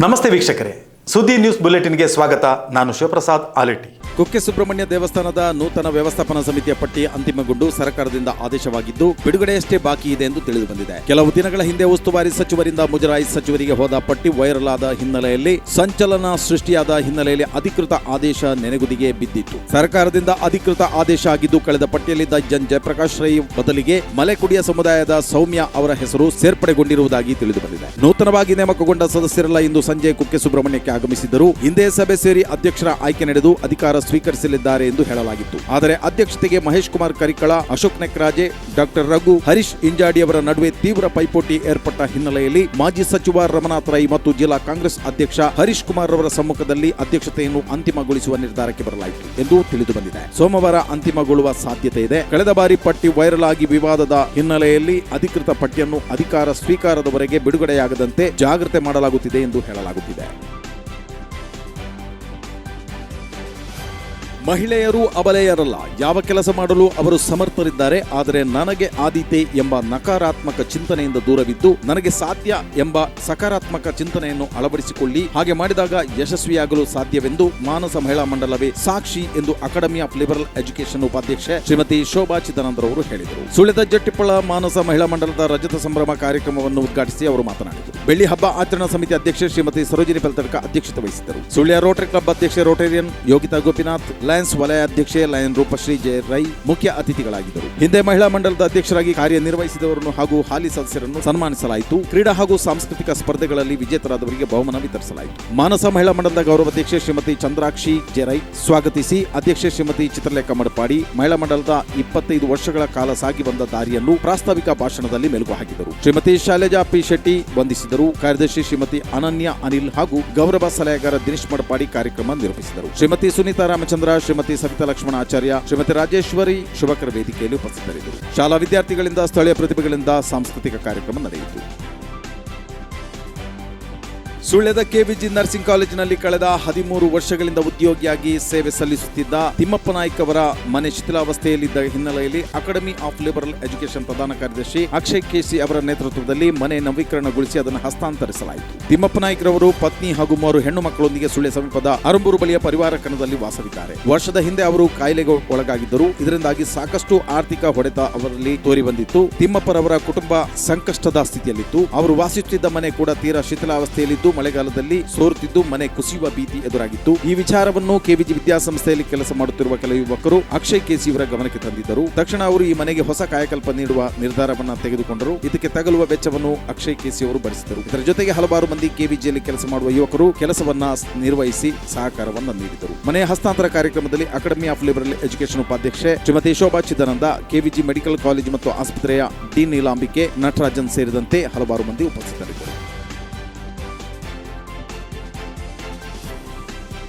ನಮಸ್ತೆ ವೀಕ್ಷಕರೇ. ಸುದ್ದಿ ನ್ಯೂಸ್ ಬುಲೆಟಿನ್ಗೆ ಸ್ವಾಗತ. ನಾನು ಶಿವಪ್ರಸಾದ್ ಆಲೆಟ್ಟಿ. ಕುಕ್ಕೆ ಸುಬ್ರಹ್ಮಣ್ಯ ದೇವಸ್ಥಾನದ ನೂತನ ವ್ಯವಸ್ಥಾಪನಾ ಸಮಿತಿಯ ಪಟ್ಟಿ ಅಂತಿಮಗೊಂಡು ಸರ್ಕಾರದಿಂದ ಆದೇಶವಾಗಿದ್ದು, ಬಿಡುಗಡೆಯಷ್ಟೇ ಬಾಕಿ ಇದೆ ಎಂದು ತಿಳಿದು ಬಂದಿದೆ. ಕೆಲವು ದಿನಗಳ ಹಿಂದೆ ಉಸ್ತುವಾರಿ ಸಚಿವರಿಂದ ಮುಜರಾಯಿ ಸಚಿವರಿಗೆ ಹೋದ ಪಟ್ಟಿ ವೈರಲ್ ಆದ ಹಿನ್ನೆಲೆಯಲ್ಲಿ ಸಂಚಲನ ಸೃಷ್ಟಿಯಾದ ಹಿನ್ನೆಲೆಯಲ್ಲಿ ಅಧಿಕೃತ ಆದೇಶ ನೆನೆಗುದಿಗೆ ಬಿದ್ದಿತ್ತು. ಸರ್ಕಾರದಿಂದ ಅಧಿಕೃತ ಆದೇಶ ಆಗಿದ್ದು, ಕಳೆದ ಪಟ್ಟಿಯಲ್ಲಿದ್ದ ಜನ್ ಜಯಪ್ರಕಾಶ್ ರೈ ಬದಲಿಗೆ ಮಲೆಕುಡಿಯ ಸಮುದಾಯದ ಸೌಮ್ಯ ಅವರ ಹೆಸರು ಸೇರ್ಪಡೆಗೊಂಡಿರುವುದಾಗಿ ತಿಳಿದು ಬಂದಿದೆ. ನೂತನವಾಗಿ ನೇಮಕಗೊಂಡ ಸದಸ್ಯರೆಲ್ಲ ಇಂದು ಸಂಜೆ ಕುಕ್ಕೆ ಸುಬ್ರಹ್ಮಣ್ಯಕ್ಕೆ ಆಗಮಿಸಿದ್ದರು. ಇಂದೇ ಸಭೆ ಸೇರಿ ಅಧ್ಯಕ್ಷರ ಆಯ್ಕೆ ನಡೆದು ಅಧಿಕಾರ ಸ್ವೀಕರಿಸಲಿದ್ದಾರೆ ಎಂದು ಹೇಳಲಾಗಿತ್ತು. ಆದರೆ ಅಧ್ಯಕ್ಷತೆಗೆ ಮಹೇಶ್ ಕುಮಾರ್ ಕರಿಕಳ, ಅಶೋಕ್ ನೆಕ್ರಾಜೆ, ಡಾಕ್ಟರ್ ರಘು, ಹರೀಶ್ ಇಂಜಾಡಿ ಅವರ ನಡುವೆ ತೀವ್ರ ಪೈಪೋಟಿ ಏರ್ಪಟ್ಟ ಹಿನ್ನೆಲೆಯಲ್ಲಿ ಮಾಜಿ ಸಚಿವ ರಮನಾಥ್ ರೈ ಮತ್ತು ಜಿಲ್ಲಾ ಕಾಂಗ್ರೆಸ್ ಅಧ್ಯಕ್ಷ ಹರೀಶ್ ಕುಮಾರ್ ಅವರ ಸಮ್ಮುಖದಲ್ಲಿ ಅಧ್ಯಕ್ಷತೆಯನ್ನು ಅಂತಿಮಗೊಳಿಸುವ ನಿರ್ಧಾರಕ್ಕೆ ಬರಲಾಯಿತು ಎಂದು ತಿಳಿದು ಬಂದಿದೆ. ಸೋಮವಾರ ಅಂತಿಮಗೊಳ್ಳುವ ಸಾಧ್ಯತೆ ಇದೆ. ಕಳೆದ ಬಾರಿ ಪಟ್ಟಿ ವೈರಲ್ ಆಗಿ ವಿವಾದದ ಹಿನ್ನೆಲೆಯಲ್ಲಿ ಅಧಿಕೃತ ಪಟ್ಟಿಯನ್ನು ಅಧಿಕಾರ ಸ್ವೀಕಾರದವರೆಗೆ ಬಿಡುಗಡೆಯಾಗದಂತೆ ಜಾಗ್ರತೆ ಮಾಡಲಾಗುತ್ತಿದೆ ಎಂದು ಹೇಳಲಾಗುತ್ತಿದೆ. ಮಹಿಳೆಯರು ಅಬಲೆಯರಲ್ಲ, ಯಾವ ಕೆಲಸ ಮಾಡಲು ಅವರು ಸಮರ್ಥರಿದ್ದಾರೆ ಆದರೆ ನನಗೆ ಆದೀತೆ ಎಂಬ ನಕಾರಾತ್ಮಕ ಚಿಂತನೆಯಿಂದ ದೂರವಿದ್ದು ನನಗೆ ಸಾಧ್ಯ ಎಂಬ ಸಕಾರಾತ್ಮಕ ಚಿಂತನೆಯನ್ನು ಅಳವಡಿಸಿಕೊಳ್ಳಿ. ಹಾಗೆ ಮಾಡಿದಾಗ ಯಶಸ್ವಿಯಾಗಲು ಸಾಧ್ಯವೆಂದು ಮಾನಸ ಮಹಿಳಾ ಮಂಡಲವೇ ಸಾಕ್ಷಿ ಎಂದು ಅಕಾಡೆಮಿ ಆಫ್ ಲಿಬರಲ್ ಎಜುಕೇಶನ್ ಉಪಾಧ್ಯಕ್ಷೆ ಶ್ರೀಮತಿ ಶೋಭಾ ಚಿದಾನಂದರವರು ಹೇಳಿದರು. ಸುಳಿದ ಜಟ್ಟಿಪ್ಪಳ ಮಾನಸ ಮಹಿಳಾ ಮಂಡಲದ ರಜತ ಸಂಭ್ರಮ ಕಾರ್ಯಕ್ರಮವನ್ನು ಉದ್ಘಾಟಿಸಿ ಅವರು ಮಾತನಾಡಿದರು. ಬೆಳ್ಳಿ ಹಬ್ಬ ಆಚರಣಾ ಸಮಿತಿ ಅಧ್ಯಕ್ಷೆ ಶ್ರೀಮತಿ ಸರೋಜಿನಿ ಪಲ್ತಡ್ಕ ಅಧ್ಯಕ್ಷತೆ ವಹಿಸಿದ್ದರು. ಸುಳ್ಯ ರೋಟರಿ ಕ್ಲಬ್ ಅಧ್ಯಕ್ಷೆ ರೋಟೇರಿಯನ್ ಯೋಗಿತಾ ಗೋಪಿನಾಥ್ ವಲಯ ಅಧ್ಯಕ್ಷೆ ಲಯನ್ ರೂಪಶ್ರೀ ಜಯ ರೈ ಮುಖ್ಯ ಅತಿಥಿಗಳಾಗಿದ್ದರು. ಹಿಂದೆ ಮಹಿಳಾ ಮಂಡಲದ ಅಧ್ಯಕ್ಷರಾಗಿ ಕಾರ್ಯನಿರ್ವಹಿಸಿದವರನ್ನು ಹಾಗೂ ಹಾಲಿ ಸದಸ್ಯರನ್ನು ಸನ್ಮಾನಿಸಲಾಯಿತು. ಕ್ರೀಡಾ ಹಾಗೂ ಸಾಂಸ್ಕೃತಿಕ ಸ್ಪರ್ಧೆಗಳಲ್ಲಿ ವಿಜೇತರಾದವರಿಗೆ ಬಹುಮಾನ ವಿತರಿಸಲಾಯಿತು. ಮಾನಸ ಮಹಿಳಾ ಮಂಡಲದ ಗೌರವಾಧ್ಯಕ್ಷೆ ಶ್ರೀಮತಿ ಚಂದ್ರಾಕ್ಷಿ ಜೆರೈ ಸ್ವಾಗತಿಸಿ, ಅಧ್ಯಕ್ಷೆ ಶ್ರೀಮತಿ ಚಿತ್ರಲೇಖ ಮಡಪಾಡಿ, ಮಹಿಳಾ ಮಂಡಲದ ಇಪ್ಪತ್ತೈದು ವರ್ಷಗಳ ಕಾಲ ಸಾಗಿ ಬಂದ ದಾರಿಯನ್ನು ಪ್ರಾಸ್ತಾವಿಕ ಭಾಷಣದಲ್ಲಿ ಮೆಲುಕು ಹಾಕಿದರು. ಶ್ರೀಮತಿ ಶೈಲಜಾ ಪಿ. ಶೆಟ್ಟಿ ವಂದಿಸಿದರು. ಕಾರ್ಯದರ್ಶಿ ಶ್ರೀಮತಿ ಅನನ್ಯ ಅನಿಲ್ ಹಾಗೂ ಗೌರವ ಸಲಹೆಗಾರ ದಿನೇಶ್ ಮಡಪಾಡಿ ಕಾರ್ಯಕ್ರಮ ನಿರೂಪಿಸಿದರು ಶ್ರೀಮತಿ ಸುನೀತಾ ರಾಮಚಂದ್ರ ಶ್ರೀಮತಿ ಸವಿತಾ ಲಕ್ಷ್ಮಣ ಆಚಾರ್ಯ, ಶ್ರೀಮತಿ ರಾಜೇಶ್ವರಿ ಶುಭಕರ ವೇದಿಕೆಯಲ್ಲಿ ಉಪಸ್ಥಿತರಿದ್ದರು. ಶಾಲಾ ವಿದ್ಯಾರ್ಥಿಗಳಿಂದ ಸ್ಥಳೀಯ ಪ್ರತಿಭೆಗಳಿಂದ ಸಾಂಸ್ಕೃತಿಕ ಕಾರ್ಯಕ್ರಮ ನಡೆಯಿತು. ಸುಳ್ಯದ ಕೆವಿಜಿ ನರ್ಸಿಂಗ್ ಕಾಲೇಜಿನಲ್ಲಿ ಕಳೆದ ಹದಿಮೂರು ವರ್ಷಗಳಿಂದ ಉದ್ಯೋಗಿಯಾಗಿ ಸೇವೆ ಸಲ್ಲಿಸುತ್ತಿದ್ದ ತಿಮ್ಮಪ್ಪ ನಾಯ್ಕ್ ಅವರ ಮನೆ ಶಿಥಿಲಾವಸ್ಥೆಯಲ್ಲಿದ್ದ ಹಿನ್ನೆಲೆಯಲ್ಲಿ ಅಕಾಡೆಮಿ ಆಫ್ ಲಿಬರಲ್ ಎಜುಕೇಶನ್ ಪ್ರಧಾನ ಕಾರ್ಯದರ್ಶಿ ಅಕ್ಷಯ್ ಕೆಸಿ ಅವರ ನೇತೃತ್ವದಲ್ಲಿ ಮನೆ ನವೀಕರಣಗೊಳಿಸಿ ಅದನ್ನು ಹಸ್ತಾಂತರಿಸಲಾಯಿತು. ತಿಮ್ಮಪ್ಪ ನಾಯ್ಕರವರು ಪತ್ನಿ ಹಾಗೂ ಮೂವರು ಹೆಣ್ಣು ಮಕ್ಕಳೊಂದಿಗೆ ಸುಳ್ಯ ಸಮೀಪದ ಅರಂಬೂರು ಬಳಿಯ ಪರಿವಾರ ಕಣದಲ್ಲಿ ವಾಸವಿದ್ದಾರೆ. ವರ್ಷದ ಹಿಂದೆ ಅವರು ಕಾಯಿಲೆಗೆ ಒಳಗಾಗಿದ್ದರು. ಇದರಿಂದಾಗಿ ಸಾಕಷ್ಟು ಆರ್ಥಿಕ ಹೊಡೆತ ಅವರಲ್ಲಿ ತೋರಿ ಬಂದಿತ್ತು ತಿಮ್ಮಪ್ಪರವರ ಕುಟುಂಬ ಸಂಕಷ್ಟದ ಸ್ಥಿತಿಯಲ್ಲಿತ್ತು. ಅವರು ವಾಸಿಸುತ್ತಿದ್ದ ಮನೆ ಕೂಡ ತೀರಾ ಶಿಥಿಲಾವಸ್ಥೆಯಲ್ಲಿದ್ದು ಮಳೆಗಾಲದಲ್ಲಿ ಸೋರುತ್ತಿದ್ದು ಮನೆ ಕುಸಿಯುವ ಭೀತಿ ಎದುರಾಗಿತ್ತು. ಈ ವಿಚಾರವನ್ನು ಕೆವಿಜಿ ವಿದ್ಯಾಸಂಸ್ಥೆಯಲ್ಲಿ ಕೆಲಸ ಮಾಡುತ್ತಿರುವ ಕೆಲ ಯುವಕರು ಅಕ್ಷಯ್ ಕೆಸಿ ಅವರ ಗಮನಕ್ಕೆ ತಂದಿದ್ದರು. ತಕ್ಷಣ ಅವರು ಈ ಮನೆಗೆ ಹೊಸ ಕಾಯಕಲ್ಪ ನೀಡುವ ನಿರ್ಧಾರವನ್ನು ತೆಗೆದುಕೊಂಡರು. ಇದಕ್ಕೆ ತಗಲುವ ವೆಚ್ಚವನ್ನು ಅಕ್ಷಯ್ ಕೆಸಿ ಅವರು ಭರಿಸಿದರು. ಇದರ ಜೊತೆಗೆ ಹಲವಾರು ಮಂದಿ ಕೆವಿಜಿಯಲ್ಲಿ ಕೆಲಸ ಮಾಡುವ ಯುವಕರು ಕೆಲಸವನ್ನ ನಿರ್ವಹಿಸಿ ಸಹಕಾರವನ್ನು ನೀಡಿದರು. ಮನೆಯ ಹಸ್ತಾಂತರ ಕಾರ್ಯಕ್ರಮದಲ್ಲಿ ಅಕಾಡೆಮಿ ಆಫ್ ಲಿಬರಲ್ ಎಜುಕೇಶನ್ ಉಪಾಧ್ಯಕ್ಷೆ Shrimati Shobha Chidananda, KVG medical college ಮತ್ತು ಆಸ್ಪತ್ರೆಯ ಡಿ ನೀಲಾಂಬಿಕೆ, ನಟರಾಜನ್ ಸೇರಿದಂತೆ ಹಲವಾರು ಮಂದಿ ಉಪಸ್ಥಿತರಿದ್ದರು.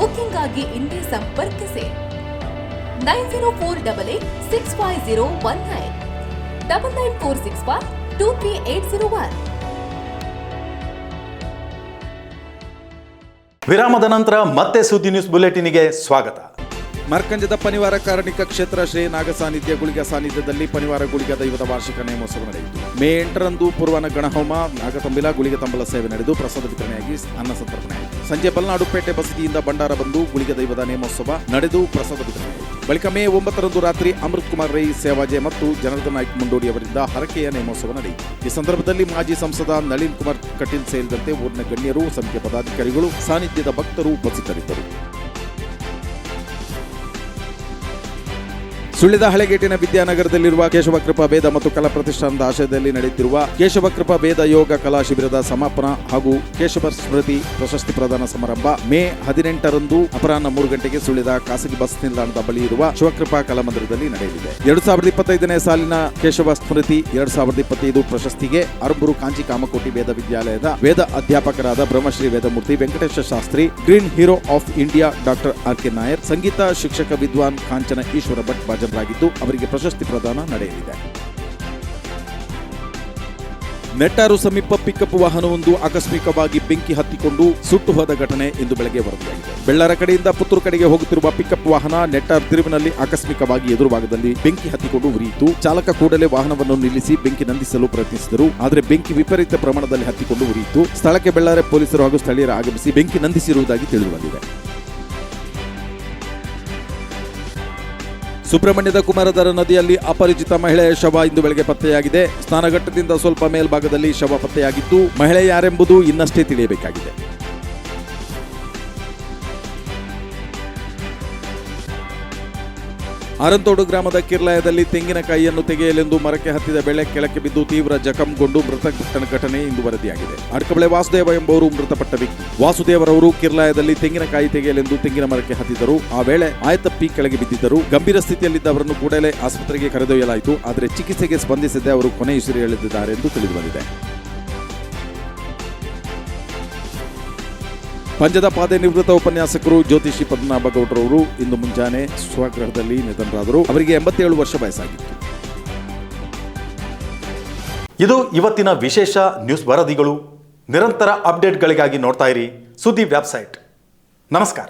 ಬುಕಿಂಗ್ ಆಗಿ ಇಂದೇ ಸಂಪರ್ಕಿಸಿ. Nine zero four double eight six five zero one nine. Double nine four six five two three eight zero one. ವಿರಾಮದ ನಂತರ ಮತ್ತೆ ಸುದ್ದಿ ನ್ಯೂಸ್ ಬುಲೆಟಿನ್ಗೆ ಸ್ವಾಗತ. ಮರ್ಕಂಜದ ಪನಿವಾರ ಕಾರಣಿಕ ಕ್ಷೇತ್ರ ಶ್ರೀ ನಾಗ ಸಾನ್ನಿಧ್ಯ ಗುಳಿಗ ಸಾನ್ನಿಧ್ಯದಲ್ಲಿ ಪನಿವಾರ ಗುಳಿಗ ದೈವದ ವಾರ್ಷಿಕ ನೇಮೋತ್ಸವ ನಡೆಯಿತು. ಮೇ ಎಂಟರಂದು ಪೂರ್ವನ ಗಣಹೋಮ, ನಾಗತಂಬಿಲ, ಗುಳಿಗ ತಂಬಲ ಸೇವೆ ನಡೆದು ಪ್ರಸಾದ ವಿತರಣೆಯಾಗಿ ಅನ್ನ ಸಂತರ್ಪಣೆಯಾಯಿತು ಸಂಜೆ ಬಲ್ನಾಡುಪೇಟೆ ಬಸದಿಯಿಂದ ಭಂಡಾರ ಬಂದು ಗುಳಿಗ ದೈವದ ನೇಮೋತ್ಸವ ನಡೆದು ಪ್ರಸಾದ ವಿತರಣೆಯಾಯಿತು ಬಳಿಕ ಮೇ ಒಂಬತ್ತರಂದು ರಾತ್ರಿ ಅಮೃತ್ ಕುಮಾರ್ ರೈ ಸೇವಾಜೆ ಮತ್ತು ಜನಾರ್ದನ್ ನಾಯ್ಕ ಮುಂಡೋಡಿ ಅವರಿಂದ ಹರಕೆಯ ನೇಮೋತ್ಸವ ನಡೆಯಿತು. ಈ ಸಂದರ್ಭದಲ್ಲಿ ಮಾಜಿ ಸಂಸದ ನಳಿನ್ ಕುಮಾರ್ ಕಟೀಲ್ ಸೇರಿದಂತೆ ಊರಿನ ಗಣ್ಯರು ಸಮಿತಿಯ ಪದಾಧಿಕಾರಿಗಳು, ಸಾನ್ನಿಧ್ಯದ ಭಕ್ತರು ಉಪಸ್ಥಿತರಿದ್ದರು. ಸುಳ್ಳಿದ ಹಳೆಗೇಟಿನ ವಿದ್ಯಾನಗರದಲ್ಲಿರುವ ಕೇಶವಕೃಪ ವೇದ ಮತ್ತು ಕಲಾ ಪ್ರತಿಷ್ಠಾನದ ಆಶಯದಲ್ಲಿ ನಡೆಯುತ್ತಿರುವ ಕೇಶವಕೃಪ ವೇದ ಯೋಗ ಕಲಾ ಶಿಬಿರದ ಸಮಾಪನ ಹಾಗೂ ಕೇಶವ ಸ್ಮೃತಿ ಪ್ರಶಸ್ತಿ ಪ್ರದಾನ ಸಮಾರಂಭ ಮೇ ಹದಿನೆಂಟರಂದು ಅಪರಾಹ್ನ ಮೂರು ಗಂಟೆಗೆ ಸುಳ್ಳಿದ ಖಾಸಗಿ ಬಸ್ ನಿಲ್ದಾಣದ ಬಳಿ ಇರುವ ಶಿವಕೃಪಾ ಕಲಾಮಂದಿರದಲ್ಲಿ ನಡೆಯಲಿದೆ. ಎರಡು ಸಾವಿರದ ಇಪ್ಪತ್ತೈದನೇ ಸಾಲಿನ ಕೇಶವ ಸ್ಮೃತಿ, ಎರಡ್ ಸಾವಿರದ ಇಪ್ಪತ್ತೈದು ಪ್ರಶಸ್ತಿಗೆ ಅರ್ಬರು ಕಾಂಚಿ ಕಾಮಕೋಟಿ ವೇದ ವಿದ್ಯಾಲಯದ ವೇದ ಅಧ್ಯಾಪಕರಾದ Brahmashri Vedamurthy Venkatesha Shastri, green hero of India doctor R K Nair, ಸಂಗೀತ ಶಿಕ್ಷಕ ವಿದ್ವಾನ್ ಕಾಂಚನ ಈಶ್ವರ ಭಟ್ ಭಾಜನರಾಗಿದ್ದು ಅವರಿಗೆ ಪ್ರಶಸ್ತಿ ಪ್ರದಾನ ನಡೆಯಲಿದೆ. ನೆಟ್ಟಾರು ಸಮೀಪ ಪಿಕಪ್ ವಾಹನವೊಂದು ಆಕಸ್ಮಿಕವಾಗಿ ಬೆಂಕಿ ಹತ್ತಿಕೊಂಡು ಸುಟ್ಟು ಹೋದ ಘಟನೆ ಇಂದು ಬೆಳಗ್ಗೆ ವರದಿಯಾಗಿದೆ. ಬೆಳ್ಳಾರ ಕಡೆಯಿಂದ ಪುತ್ತೂರು ಕಡೆಗೆ ಹೋಗುತ್ತಿರುವ ಪಿಕಪ್ ವಾಹನ ನೆಟ್ಟಾರ್ ತಿರುವಿನಲ್ಲಿ ಆಕಸ್ಮಿಕವಾಗಿ ಎದುರು ಭಾಗದಲ್ಲಿ ಬೆಂಕಿ ಹತ್ತಿಕೊಂಡು ಉರಿಯಿತು. ಚಾಲಕ ಕೂಡಲೇ ವಾಹನವನ್ನು ನಿಲ್ಲಿಸಿ ಬೆಂಕಿ ನಂದಿಸಲು ಪ್ರಯತ್ನಿಸಿದರು. ಆದರೆ ಬೆಂಕಿ ವಿಪರೀತ ಪ್ರಮಾಣದಲ್ಲಿ ಹತ್ತಿಕೊಂಡು ಉರಿಯಿತು. ಸ್ಥಳಕ್ಕೆ ಬೆಳ್ಳಾರೆ ಪೊಲೀಸರು ಹಾಗೂ ಸ್ಥಳೀಯರ ಆಗಮಿಸಿ ಬೆಂಕಿ ನಂದಿಸಿರುವುದಾಗಿ ತಿಳಿದುಬಂದಿದೆ. ಸುಬ್ರಹ್ಮಣ್ಯದ ಕುಮಾರಧಾರ ನದಿಯಲ್ಲಿ ಅಪರಿಚಿತ ಮಹಿಳೆಯ ಶವ ಇಂದು ಬೆಳಗ್ಗೆ ಪತ್ತೆಯಾಗಿದೆ. ಸ್ನಾನಘಟ್ಟದಿಂದ ಸ್ವಲ್ಪ ಮೇಲ್ಭಾಗದಲ್ಲಿ ಶವ ಪತ್ತೆಯಾಗಿದ್ದು, ಮಹಿಳೆ ಯಾರೆಂಬುದು ಇನ್ನಷ್ಟೇ ತಿಳಿಯಬೇಕಾಗಿದೆ. ಆರಂತೋಡು ಗ್ರಾಮದ ಕಿರ್ಲಾಯದಲ್ಲಿ ತೆಂಗಿನಕಾಯಿಯನ್ನು ತೆಗೆಯಲೆಂದು ಮರಕ್ಕೆ ಹತ್ತಿದ ಬೆಳೆ ಕೆಳಕ್ಕೆ ಬಿದ್ದು ತೀವ್ರ ಜಖಂಗೊಂಡು ಮೃತಪಟ್ಟನ ಘಟನೆ ಇಂದು ವರದಿಯಾಗಿದೆ. ಅಡ್ಕಬಳೆ ವಾಸುದೇವ ಎಂಬುವರು ಮೃತಪಟ್ಟ ವ್ಯಕ್ತಿ. ವಾಸುದೇವರವರು ಕಿರ್ಲಾಯದಲ್ಲಿ ತೆಂಗಿನಕಾಯಿ ತೆಗೆಯಲೆಂದು ತೆಂಗಿನ ಮರಕ್ಕೆ ಹತ್ತಿದ್ದರು. ಆ ವೇಳೆ ಆಯತಪ್ಪಿ ಕೆಳಗೆ ಬಿದ್ದಿದ್ದರು. ಗಂಭೀರ ಸ್ಥಿತಿಯಲ್ಲಿದ್ದ ಅವರನ್ನು ಕೂಡಲೇ ಆಸ್ಪತ್ರೆಗೆ ಕರೆದೊಯ್ಯಲಾಯಿತು. ಆದರೆ ಚಿಕಿತ್ಸೆಗೆ ಸ್ಪಂದಿಸದೆ ಅವರು ಕೊನೆ ಉಸಿರೆಳೆದಿದ್ದಾರೆ ಎಂದು ತಿಳಿದುಬಂದಿದೆ ಪಂಜದ ಪಾದೆ ನಿವೃತ್ತ ಉಪನ್ಯಾಸಕರು ಜ್ಯೋತಿಷಿ ಪದ್ಮನಾಭ ಗೌಡ್ರವರು ಇಂದು ಮುಂಜಾನೆ ಸ್ವಗೃಹದಲ್ಲಿ ನಿಧನರಾದರು. ಅವರಿಗೆ ಎಂಬತ್ತೇಳು ವರ್ಷ ವಯಸ್ಸಾಗಿತ್ತು. ಇದು ಇವತ್ತಿನ ವಿಶೇಷ ನ್ಯೂಸ್ ವರದಿಗಳು. ನಿರಂತರ ಅಪ್ಡೇಟ್ಗಳಿಗಾಗಿ ನೋಡ್ತಾ ಇರಿ ಸುದ್ದಿ ವೆಬ್ಸೈಟ್. ನಮಸ್ಕಾರ.